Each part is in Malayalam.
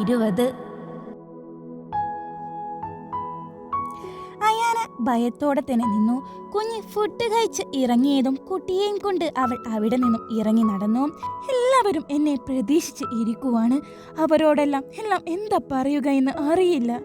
ഇരുപത്. അയാന ഭയത്തോടെ തന്നെ നിന്നു. കുഞ്ഞ് ഫുഡ് കഴിച്ച് ഇറങ്ങിയതും കുട്ടിയെയും കൊണ്ട് അവൾ അവിടെ നിന്നും ഇറങ്ങി നടന്നു. എല്ലാവരും എന്നെ പ്രതീക്ഷിച്ച് ഇരിക്കുവാണ്. അവരോടെല്ലാം എല്ലാം എന്താ പറയുക എന്ന് അറിയില്ല.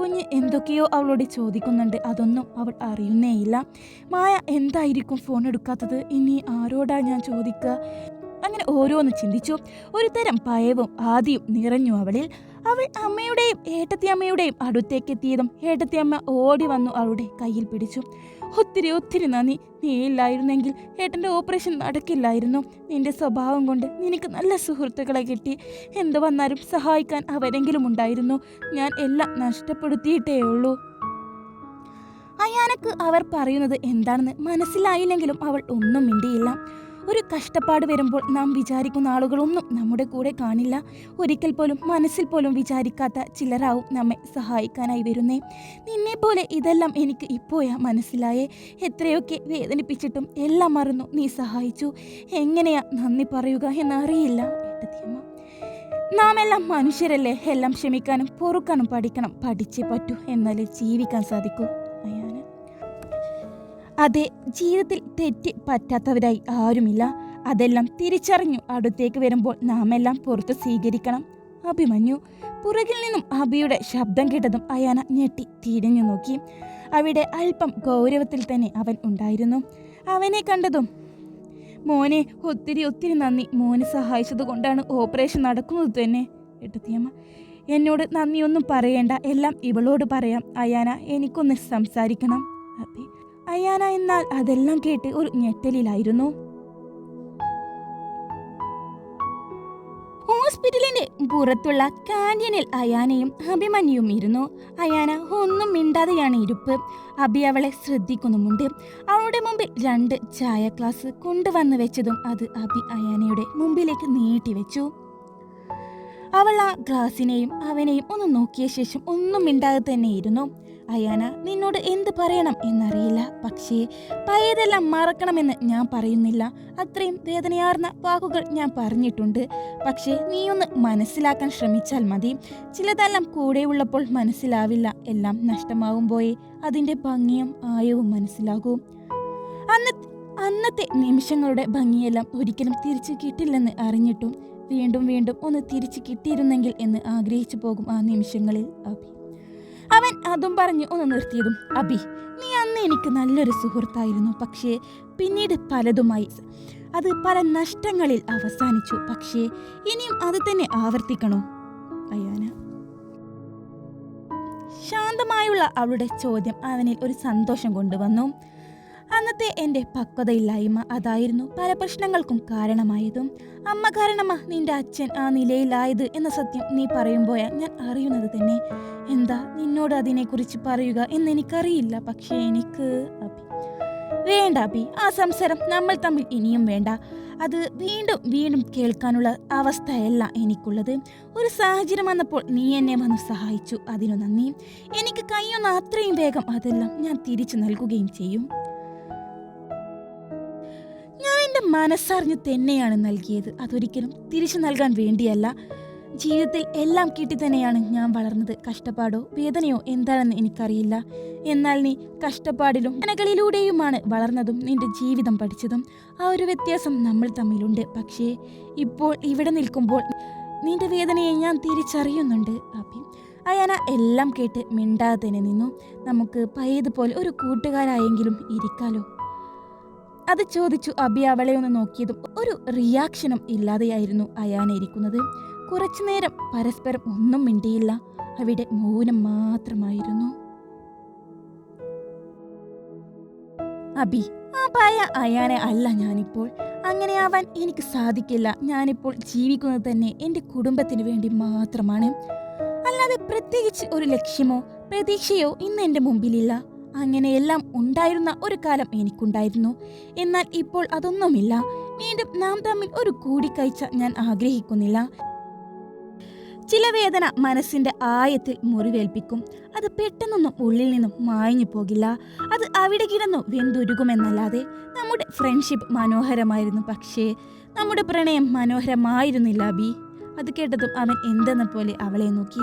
കുഞ്ഞ് എന്തൊക്കെയോ അവളോട് ചോദിക്കുന്നുണ്ട്. അതൊന്നും അവൾ അറിയുന്നേയില്ല. മായ എന്തായിരിക്കും ഫോൺ എടുക്കാത്തത്? ഇനി ആരോടാ ഞാൻ ചോദിക്കുക? അങ്ങനെ ഓരോന്ന് ചിന്തിച്ചു. ഒരു തരം ഭയവും ആദിയും നിറഞ്ഞു അവളിൽ. അവൾ അമ്മയുടെയും ഏട്ടത്തിയമ്മയുടെയും അടുത്തേക്ക് എത്തിയതും ഏട്ടത്തിയമ്മ ഓടി വന്നു അവളുടെ കയ്യിൽ പിടിച്ചു. ഒത്തിരി ഒത്തിരി നന്ദി. നീ ഇല്ലായിരുന്നെങ്കിൽ ഏട്ടന്റെ ഓപ്പറേഷൻ നടക്കില്ലായിരുന്നു. നിന്റെ സ്വഭാവം കൊണ്ട് നിനക്ക് നല്ല സുഹൃത്തുക്കളെ കിട്ടി. എന്ത് വന്നാലും സഹായിക്കാൻ അവരെങ്കിലും ഉണ്ടായിരുന്നു. ഞാൻ എല്ലാം നഷ്ടപ്പെടുത്തിയിട്ടേ ഉള്ളൂ. അയാനക്ക് അവർ പറയുന്നത് എന്താണെന്ന് മനസ്സിലായില്ലെങ്കിലും അവൾ ഒന്നും മിണ്ടിയില്ല. ഒരു കഷ്ടപ്പാട് വരുമ്പോൾ നാം വിചാരിക്കുന്ന ആളുകളൊന്നും നമ്മുടെ കൂടെ കാണില്ല. ഒരിക്കൽ പോലും മനസ്സിൽ പോലും വിചാരിക്കാത്ത ചിലരാവും നമ്മെ സഹായിക്കാനായി വരുന്നേ. നിന്നെ പോലെ ഇതെല്ലാം എനിക്ക് ഇപ്പോഴാ മനസ്സിലായേ. എത്രയൊക്കെ വേദനിപ്പിച്ചിട്ടും എല്ലാം മറന്നു നീ സഹായിച്ചു. എങ്ങനെയാ നന്ദി പറയുക എന്നറിയില്ല നാം എല്ലാം മനുഷ്യരല്ലേ. എല്ലാം ക്ഷമിക്കാനും പൊറുക്കാനും പഠിക്കണം. പഠിച്ചേ പറ്റൂ. എന്നാലേ ജീവിക്കാൻ സാധിക്കൂ. അതെ ജീവിതത്തിൽ തെറ്റ് പറ്റാത്തവരായി ആരുമില്ല. അതെല്ലാം തിരിച്ചറിഞ്ഞു. അടുത്തേക്ക് വരുമ്പോൾ നാം എല്ലാം പുറത്ത് സ്വീകരിക്കണം. അഭിമന്യു പുറകിൽ നിന്നും അബിയുടെ ശബ്ദം കേട്ടതും അയാന ഞെട്ടി തിരിഞ്ഞു നോക്കി. അവിടെ അല്പം ഗൗരവത്തിൽ തന്നെ അവൻ ഉണ്ടായിരുന്നു. അവനെ കണ്ടതും മോനെ ഒത്തിരി ഒത്തിരി നന്ദി. മോനെ സഹായിച്ചത് കൊണ്ടാണ് ഓപ്പറേഷൻ നടക്കുന്നത് തന്നെ. എട്ടത്തിയമ്മ എന്നോട് നന്ദിയൊന്നും പറയേണ്ട. എല്ലാം ഇവളോട് പറയാം. അയാന എനിക്കൊന്ന് സംസാരിക്കണം. അബി അയാന എന്നാൽ അതെല്ലാം കേട്ട് ഒരു ഞെട്ടലിലായിരുന്നു. ഹോസ്പിറ്റലിന്റെ പുറത്തുള്ള കാന്റീനിൽ അയാനയും അഭിമന്യും ഇരുന്നു അയാന ഒന്നും മിണ്ടാതെയാണ് ഇരിപ്പ്. അഭി അവളെ ശ്രദ്ധിക്കുന്നുമുണ്ട്. അവളുടെ മുമ്പിൽ രണ്ട് ചായ ഗ്ലാസ് കൊണ്ടുവന്ന് വെച്ചതും അത് അഭി അയാനയുടെ മുമ്പിലേക്ക് നീട്ടിവെച്ചു അവൾ ആ ഗ്ലാസിനെയും അവനെയും ഒന്ന് നോക്കിയ ശേഷം ഒന്നും മിണ്ടാതെ തന്നെ ഇരുന്നു. അയാന നിന്നോട് എന്ത് പറയണം എന്നറിയില്ല. പക്ഷേ പഴയതെല്ലാം മറക്കണമെന്ന് ഞാൻ പറയുന്നില്ല. അത്രയും വേദനയാർന്ന വാക്കുകൾ ഞാൻ പറഞ്ഞിട്ടുണ്ട്. പക്ഷേ നീ ഒന്ന് മനസ്സിലാക്കാൻ ശ്രമിച്ചാൽ മതി. ചിലതെല്ലാം കൂടെയുള്ളപ്പോൾ മനസ്സിലാവില്ല. എല്ലാം നഷ്ടമാകുമ്പോഴേ അതിന്റെ ഭംഗിയും ആയവും മനസ്സിലാകൂ. അന്ന് അന്നത്തെ നിമിഷങ്ങളുടെ ഭംഗിയെല്ലാം ഒരിക്കലും തിരിച്ചു കിട്ടില്ലെന്ന് അറിഞ്ഞിട്ടും വീണ്ടും വീണ്ടും ഒന്ന് തിരിച്ചു കിട്ടിയിരുന്നെങ്കിൽ എന്ന് ആഗ്രഹിച്ചു പോകും ആ നിമിഷങ്ങളിൽ അഭി. അവൻ അതും പറഞ്ഞ് ഒന്ന് നിർത്തിയതും. അബി നീ അന്ന് എനിക്ക് നല്ലൊരു സുഹൃത്തായിരുന്നു. പക്ഷേ പിന്നീട് പലതുമായി അത് പല നഷ്ടങ്ങളിൽ അവസാനിച്ചു. പക്ഷേ ഇനിയും അത് തന്നെ ആവർത്തിക്കണോ? അയാന ശാന്തമായുള്ള അവളുടെ ചോദ്യം അവനിൽ ഒരു സന്തോഷം കൊണ്ടുവന്നു. അന്നത്തെ എന്റെ പക്വതയില്ലായ്മ അതായിരുന്നു പല പ്രശ്നങ്ങൾക്കും കാരണമായതും. അമ്മ കാരണമാ നിന്റെ അച്ഛൻ ആ നിലയിലായത് എന്ന സത്യം നീ പറയുമ്പോയാ ഞാൻ അറിയുന്നത് തന്നെ. എന്താ നിന്നോട് അതിനെക്കുറിച്ച് പറയുക എന്ന് എനിക്കറിയില്ല പക്ഷേ എനിക്ക് അഭി വേണ്ട അഭി ആ സംസാരം നമ്മൾ തമ്മിൽ ഇനിയും വേണ്ട. അത് വീണ്ടും വീണ്ടും കേൾക്കാനുള്ള അവസ്ഥയല്ല എനിക്കുള്ളത്. ഒരു സാഹചര്യം വന്നപ്പോൾ നീ എന്നെ വന്ന് സഹായിച്ചു. അതിനു നന്ദി. എനിക്ക് കഴിയുന്ന അത്രയും വേഗം അതെല്ലാം ഞാൻ തിരിച്ചു നൽകുകയും ചെയ്യും. എന്റെ മനസ്സറിഞ്ഞ് തന്നെയാണ് നൽകിയത്. അതൊരിക്കലും തിരിച്ചു നൽകാൻ വേണ്ടിയല്ല. ജീവിതത്തിൽ എല്ലാം കിട്ടി തന്നെയാണ് ഞാൻ വളർന്നത്. കഷ്ടപ്പാടോ വേദനയോ എന്താണെന്ന് എനിക്കറിയില്ല. എന്നാൽ നീ കഷ്ടപ്പാടിലും വേദനകളിലൂടെയുമാണ് വളർന്നതും നിന്റെ ജീവിതം പഠിച്ചതും. ആ ഒരു വ്യത്യാസം നമ്മൾ തമ്മിലുണ്ട്. പക്ഷേ ഇപ്പോൾ ഇവിടെ നിൽക്കുമ്പോൾ നിന്റെ വേദനയെ ഞാൻ തിരിച്ചറിയുന്നുണ്ട്. അഭി അയാന എല്ലാം കേട്ട് മിണ്ടാതെ തന്നെ നിന്നു. നമുക്ക് പയ്യതുപോലെ ഒരു കൂട്ടുകാരായെങ്കിലും ഇരിക്കാലോ? അത് ചോദിച്ചു അബി അവളെ ഒന്ന് നോക്കിയതും ഒരു റിയാക്ഷനും ഇല്ലാതെയായിരുന്നു അയാന ഇരിക്കുന്നത്. കുറച്ചു നേരം പരസ്പരം ഒന്നും മിണ്ടിയില്ല. അവിടെ മൗനം മാത്രമായിരുന്നു. അബി ആ പായ അയാനെ അല്ല ഞാനിപ്പോൾ. അങ്ങനെയാവാൻ എനിക്ക് സാധിക്കില്ല. ഞാനിപ്പോൾ ജീവിക്കുന്നത് തന്നെ എന്റെ കുടുംബത്തിന് വേണ്ടി മാത്രമാണ്. അല്ലാതെ പ്രത്യേകിച്ച് ഒരു ലക്ഷ്യമോ പ്രതീക്ഷയോ ഇന്ന് എന്റെ മുമ്പിലില്ല. അങ്ങനെയെല്ലാം ഉണ്ടായിരുന്ന ഒരു കാലം എനിക്കുണ്ടായിരുന്നു. എന്നാൽ ഇപ്പോൾ അതൊന്നുമില്ല. വീണ്ടും നാം തമ്മിൽ ഒരു കൂടിക്കാഴ്ച ഞാൻ ആഗ്രഹിക്കുന്നില്ല. ചില വേദന മനസ്സിന്റെ ആയത്തിൽ മുറിവേൽപ്പിക്കും. അത് പെട്ടെന്നൊന്നും ഉള്ളിൽ നിന്നും മായഞ്ഞു പോകില്ല. അത് അവിടെ കിടന്നു വെന്തുരുകുമെന്നല്ലാതെ നമ്മുടെ ഫ്രണ്ട്ഷിപ്പ് മനോഹരമായിരുന്നു. പക്ഷേ നമ്മുടെ പ്രണയം മനോഹരമായിരുന്നില്ല ബി. അത് കേട്ടതും അവൻ എന്തെന്ന പോലെ അവളെ നോക്കി.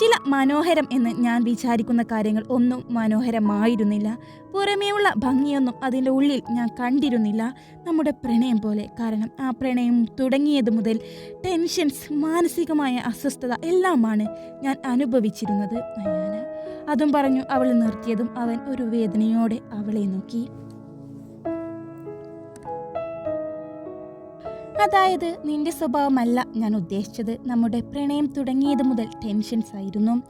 ചില മനോഹരം എന്ന് ഞാൻ വിചാരിക്കുന്ന കാര്യങ്ങൾ ഒന്നും മനോഹരമായിരുന്നില്ല. പുറമേയുള്ള ഭംഗിയൊന്നും അതിന്റെ ഉള്ളിൽ ഞാൻ കണ്ടിരുന്നില്ല. നമ്മുടെ പ്രണയം പോലെ. കാരണം ആ പ്രണയം തുടങ്ങിയത് മുതൽ ടെൻഷൻസ് മാനസികമായ അസ്വസ്ഥത എല്ലാമാണ് ഞാൻ അനുഭവിച്ചിരുന്നത് അയ്യാന അതും പറഞ്ഞു അവൾ നിർത്തിയതും അവൻ ഒരു വേദനയോടെ അവളെ നോക്കി. അതായത് നിന്റെ സ്വഭാവമല്ല ഞാൻ ഉദ്ദേശിച്ചത്. നമ്മുടെ പ്രണയം തുടങ്ങിയത് മുതൽ ടെൻഷൻസ് ആയിരുന്നു.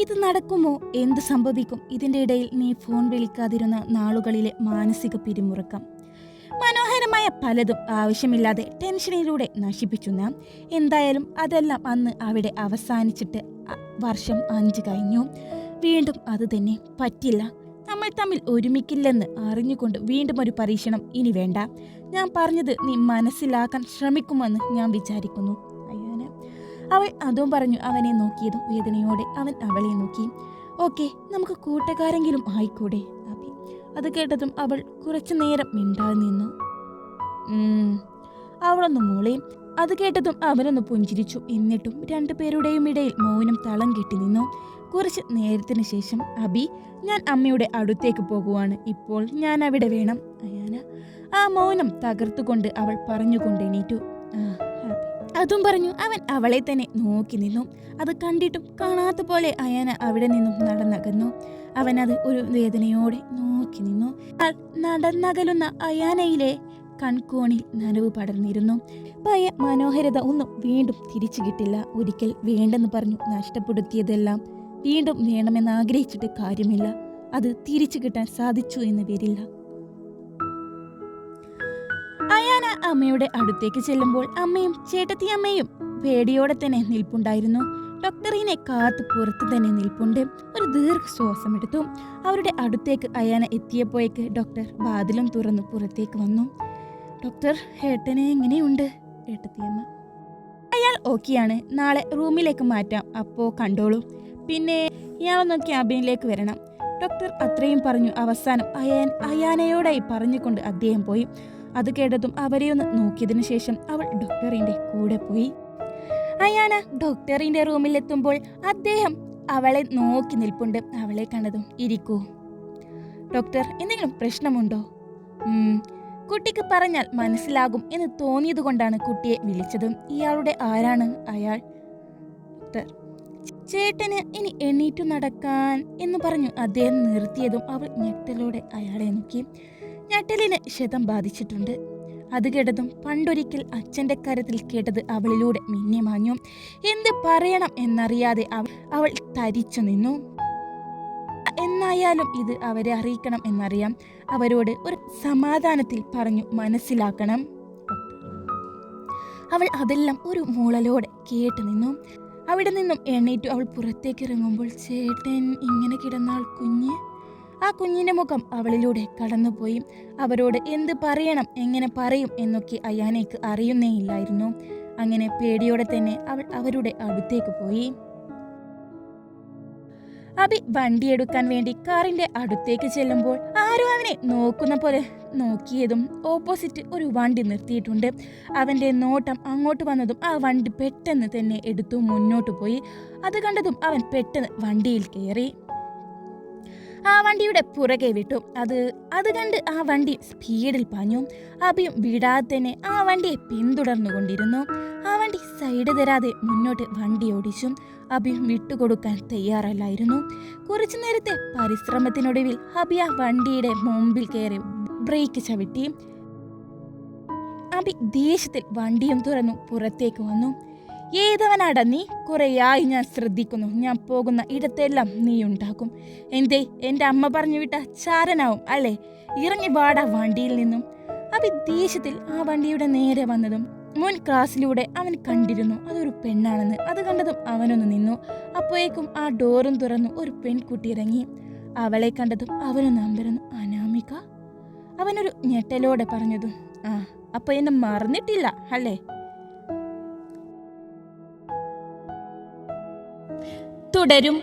ഇത് നടക്കുമോ? എന്ത് സംഭവിക്കും? ഇതിന്റെ ഇടയിൽ നീ ഫോൺ വിളിക്കാതിരുന്ന നാളുകളിലെ മാനസിക പിരിമുറുക്കം. മനോഹരമായ പലതും ആവശ്യമില്ലാതെ ടെൻഷനിലൂടെ നശിപ്പിച്ചു നാം. എന്തായാലും അതെല്ലാം അന്ന് അവിടെ അവസാനിച്ചിട്ട് വർഷം അഞ്ച് കഴിഞ്ഞു. വീണ്ടും അത് തന്നെ പറ്റില്ല. നമ്മൾ തമ്മിൽ ഒരുമിക്കില്ലെന്ന് അറിഞ്ഞുകൊണ്ട് വീണ്ടും ഒരു പരീക്ഷണം ഇനി വേണ്ട. ഞാൻ പറഞ്ഞത് നീ മനസ്സിലാക്കാൻ ശ്രമിക്കുമെന്ന് ഞാൻ വിചാരിക്കുന്നു. അയ്യാന. അവൾ അതും പറഞ്ഞു അവനെ നോക്കിയതും വേദനയോടെ അവൻ അവളെ നോക്കി. ഓക്കെ നമുക്ക് കൂട്ടുകാരെങ്കിലും ആയിക്കൂടെ? അഭി. അത് കേട്ടതും അവൾ കുറച്ചു നേരം മിണ്ടാതെ നിന്നു. അവളൊന്ന് മൂളയും അത് കേട്ടതും അവനൊന്ന് പുഞ്ചിരിച്ചു. എന്നിട്ടും രണ്ടുപേരുടെയും ഇടയിൽ മൗനം തളം കെട്ടി നിന്നു. കുറച്ച് നേരത്തിന് ശേഷം അബി ഞാൻ അമ്മയുടെ അടുത്തേക്ക് പോകുവാണ്. ഇപ്പോൾ ഞാൻ അവിടെ വേണം. അയാന ആ മൗനം തകർത്തുകൊണ്ട് അവൾ പറഞ്ഞുകൊണ്ട് എണീറ്റു. അതും പറഞ്ഞു അവൻ അവളെ തന്നെ നോക്കി നിന്നു. അത് കണ്ടിട്ടും കാണാത്ത പോലെ അയാന അവിടെ നിന്നും നടന്നകന്നു. അവൻ അത് ഒരു വേദനയോടെ നോക്കി നിന്നു. നടന്നകലുന്ന അയാനയിലെ കൺകോണിൽ നനവ് പടർന്നിരുന്നു. പയ മനോഹരത ഒന്നും വീണ്ടും തിരിച്ചു കിട്ടില്ല. ഒരിക്കൽ വേണ്ടെന്ന് പറഞ്ഞു നഷ്ടപ്പെടുത്തിയതെല്ലാം വീണ്ടും വേണമെന്ന് ആഗ്രഹിച്ചിട്ട് കാര്യമില്ല. അത് തിരിച്ചു കിട്ടാൻ സാധിച്ചു എന്ന് വരില്ല അയാന അമ്മയുടെ അടുത്തേക്ക് ചെല്ലുമ്പോൾ അമ്മയും ചേട്ടത്തി അമ്മയും പേടിയോടെ തന്നെ നിൽപ്പുണ്ടായിരുന്നു. ഡോക്ടറിനെ കാത്ത് പുറത്ത് തന്നെ നിൽപ്പുണ്ട്. ഒരു ദീർഘശ്വാസം എടുത്തു. അവരുടെ അടുത്തേക്ക് അയാന എത്തിയപ്പോഴേക്ക് ഡോക്ടർ വാതിലും തുറന്ന് പുറത്തേക്ക് വന്നു. ഡോക്ടർ ഏട്ടനെ എങ്ങനെയുണ്ട്? ഏട്ടത്തിയമ്മ അയാൾ ഓക്കെയാണ്. നാളെ റൂമിലേക്ക് മാറ്റാം. അപ്പോ കണ്ടോളൂ. പിന്നെ ഇയാളൊന്ന് ക്യാബിനിലേക്ക് വരണം. ഡോക്ടർ അത്രയും പറഞ്ഞു. അവസാനം അയാൻ അയാനയോടായി പറഞ്ഞുകൊണ്ട് അദ്ദേഹം പോയി. അത് കേട്ടതും അവരെ ഒന്ന് നോക്കിയതിനു ശേഷം അവൾ ഡോക്ടറിന്റെ കൂടെ പോയി. അയാന ഡോക്ടറിന്റെ റൂമിലെത്തുമ്പോൾ അദ്ദേഹം അവളെ നോക്കി നിൽപ്പുണ്ട്. അവളെ കണ്ടതും ഇരിക്കൂ. ഡോക്ടർ എന്തെങ്കിലും പ്രശ്നമുണ്ടോ? കുട്ടിക്ക് പറഞ്ഞാൽ മനസ്സിലാകും എന്ന് തോന്നിയത് കൊണ്ടാണ് കുട്ടിയെ വിളിച്ചതും. ഇയാളുടെ ആരാണ് അയാൾ? ഡോക്ടർ ചേട്ടന് ഇനി എണീറ്റു നടക്കാൻ എന്ന് പറഞ്ഞു അദ്ദേഹം നിർത്തിയതും അവൾ ഞെട്ടലോടെ അയാളെ നോക്കി. ഞെട്ടലിന് ക്ഷതം ബാധിച്ചിട്ടുണ്ട്. അത് കേട്ടതും പണ്ടൊരിക്കൽ അച്ഛന്റെ കരത്തിൽ കേട്ടത് അവളിലൂടെ മിന്നിമാഞ്ഞു എന്ത് പറയണം? എന്നറിയാതെ അവ- അവൾ തരിച്ചു നിന്നു. എന്നായാലും ഇത് അവരെ അറിയിക്കണം എന്നറിയാം. അവരോട് ഒരു സമാധാനത്തിൽ പറഞ്ഞു മനസ്സിലാക്കണം. അവൾ അതെല്ലാം ഒരു മൂളലോടെ കേട്ടു നിന്നു. അവിടെ നിന്നും എണ്ണീറ്റു അവൾ പുറത്തേക്ക് ഇറങ്ങുമ്പോൾ ചേട്ടൻ ഇങ്ങനെ കിടന്നാൾ കുഞ്ഞ്. ആ കുഞ്ഞിന്റെ മുഖം അവളിലൂടെ കടന്നുപോയി. അവരോട് എന്ത് പറയണം എങ്ങനെ പറയും എന്നൊക്കെ അയാനയ്ക്ക് അറിയുന്നേയില്ലായിരുന്നു അങ്ങനെ പേടിയോടെ തന്നെ അവൾ അവരുടെ അടുത്തേക്ക് പോയി. അബി വണ്ടിയെടുക്കാൻ വേണ്ടി കാറിന്റെ അടുത്തേക്ക് ചെല്ലുമ്പോൾ ആരും അവനെ നോക്കുന്ന പോലെ നോക്കിയതും ഓപ്പോസിറ്റ് ഒരു വണ്ടി നിർത്തിയിട്ടുണ്ട്. അവന്റെ നോട്ടം അങ്ങോട്ട് വന്നതും ആ വണ്ടി പെട്ടെന്ന് തന്നെ എടുത്തു മുന്നോട്ട് പോയി. അത് കണ്ടതും അവൻ പെട്ടെന്ന് വണ്ടിയിൽ കയറി. ആ വണ്ടിയുടെ പുറകെ വിട്ടു. അത് അത് കണ്ട് ആ വണ്ടി സ്പീഡിൽ പാഞ്ഞു. അഭിയും വിടാതെ തന്നെ ആ വണ്ടിയെ പിന്തുടർന്നുകൊണ്ടിരുന്നു. ആ വണ്ടി സൈഡ് തരാതെ മുന്നോട്ട് വണ്ടി ഓടിച്ചു. അഭിയും വിട്ടുകൊടുക്കാൻ തയ്യാറല്ലായിരുന്നു. കുറച്ചു നേരത്തെ പരിശ്രമത്തിനൊടുവിൽ അഭി ആ വണ്ടിയുടെ മുമ്പിൽ കയറി ബ്രേക്ക് ചവിട്ടി. അഭി ദേഷ്യത്തിൽ വണ്ടിയും തുറന്നു പുറത്തേക്ക് വന്നു. ഏതവനാടാ നീ? കുറേയായി ഞാൻ ശ്രദ്ധിക്കുന്നു. ഞാൻ പോകുന്ന ഇടത്തെല്ലാം നീ ഉണ്ടാക്കും. എന്തേ എന്റെ അമ്മ പറഞ്ഞു വിട്ട ചാരനാവും അല്ലേ? ഇറങ്ങി വാടാ വണ്ടിയിൽ നിന്നും. അഭി ദേഷ്യത്തിൽ ആ വണ്ടിയുടെ നേരെ വന്നതും മുൻ ക്ലാസ്സിലൂടെ അവൻ കണ്ടിരുന്നു. അതൊരു പെണ്ണാണെന്ന്. അത് കണ്ടതും അവനൊന്ന് നിന്നു. അപ്പോഴേക്കും ആ ഡോറും തുറന്നു ഒരു പെൺകുട്ടി ഇറങ്ങി. അവളെ കണ്ടതും അവനൊന്ന് അമ്പരന്നു. അനാമിക? അവനൊരു ഞെട്ടലോടെ പറഞ്ഞതും ആ അപ്പൊ എന്നെ മറന്നിട്ടില്ല അല്ലേ? തുടരും